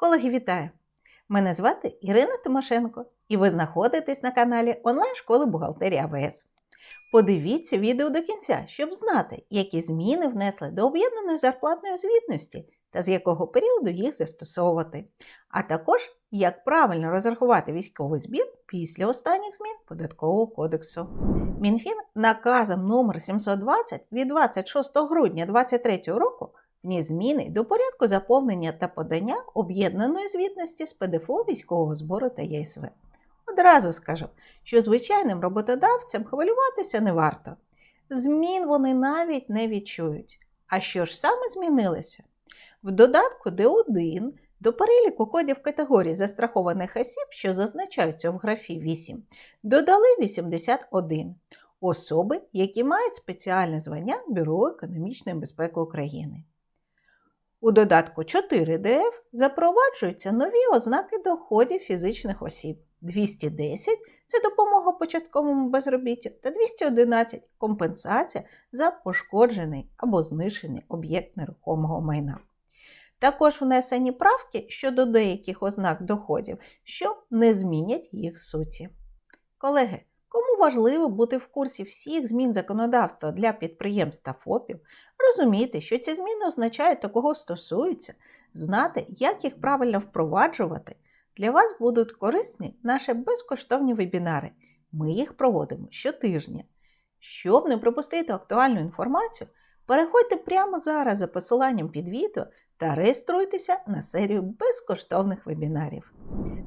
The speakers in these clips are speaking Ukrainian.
Колеги, вітаю! Мене звати Ірина Тимошенко, і ви знаходитесь на каналі онлайн-школи бухгалтерії АВС. Подивіться відео до кінця, щоб знати, які зміни внесли до об'єднаної зарплатної звітності та з якого періоду їх застосовувати, а також як правильно розрахувати військовий збір після останніх змін Податкового кодексу. Мінфін наказом номер 720 від 26 грудня 2023 року вніс зміни до порядку заповнення та подання об'єднаної звітності з ПДФО військового збору та ЄСВ. Одразу скажу, що звичайним роботодавцям хвилюватися не варто. Змін вони навіть не відчують. А що ж саме змінилося? В додатку Д1 до переліку кодів категорій застрахованих осіб, що зазначаються в графі 8, додали 81 особи, які мають спеціальне звання Бюро економічної безпеки України. У додатку 4 ДФ запроваджуються нові ознаки доходів фізичних осіб. 210 це допомога по частковому безробіттю, та 211 компенсація за пошкоджений або знищений об'єкт нерухомого майна. Також внесені правки щодо деяких ознак доходів, що не змінять їх суті. Колеги, важливо бути в курсі всіх змін законодавства для підприємств та ФОПів, розуміти, що ці зміни означають та кого стосуються, знати, як їх правильно впроваджувати, для вас будуть корисні наші безкоштовні вебінари. Ми їх проводимо щотижня. Щоб не пропустити актуальну інформацію, переходьте прямо зараз за посиланням під відео та реєструйтеся на серію безкоштовних вебінарів.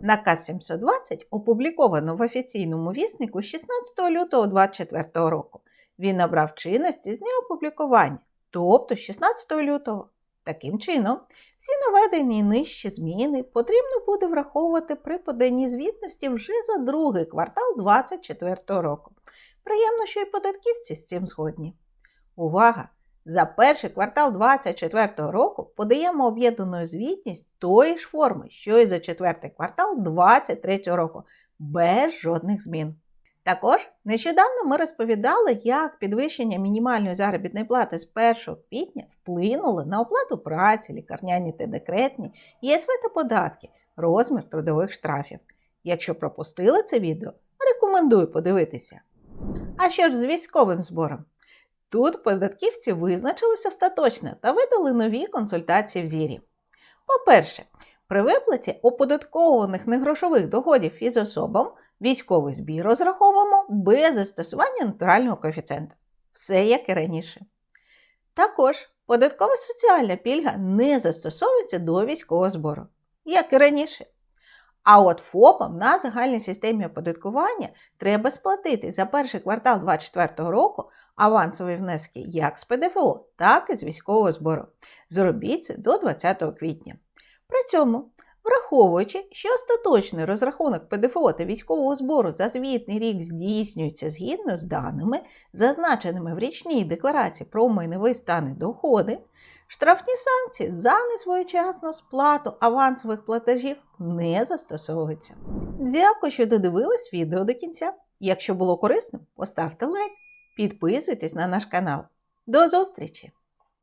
Наказ 720 опубліковано в офіційному віснику 16 лютого 2024 року. Він набрав чинності з дня опублікування, тобто 16 лютого. Таким чином, всі наведені нижчі зміни потрібно буде враховувати при поданні звітності вже за другий квартал 2024 року. Приємно, що і податківці з цим згодні. Увага! За перший квартал 2024 року подаємо об'єднану звітність тої ж форми, що і за четвертий квартал 2023 року, без жодних змін. Також нещодавно ми розповідали, як підвищення мінімальної заробітної плати з 1 квітня вплинуло на оплату праці, лікарняні та декретні, ЄСВ та податки, розмір трудових штрафів. Якщо пропустили це відео, рекомендую подивитися. А що ж з військовим збором? Тут податківці визначилися остаточно та видали нові консультації в зірі. По-перше, при виплаті оподаткованих негрошових доходів фізособам військовий збір розраховуємо без застосування натурального коефіцієнта. Все як і раніше. Також податкова соціальна пільга не застосовується до військового збору, як і раніше. А от ФОПам на загальній системі оподаткування треба сплатити за перший квартал 2024 року авансові внески як з ПДФО, так і з військового збору. Зробіть це до 20 квітня. При цьому, враховуючи, що остаточний розрахунок ПДФО та військового збору за звітний рік здійснюється згідно з даними, зазначеними в річній декларації про майновий стан і доходи, штрафні санкції за несвоєчасну сплату авансових платежів не застосовуються. Дякую, що додивились відео до кінця. Якщо було корисним, поставте лайк, підписуйтесь на наш канал. До зустрічі!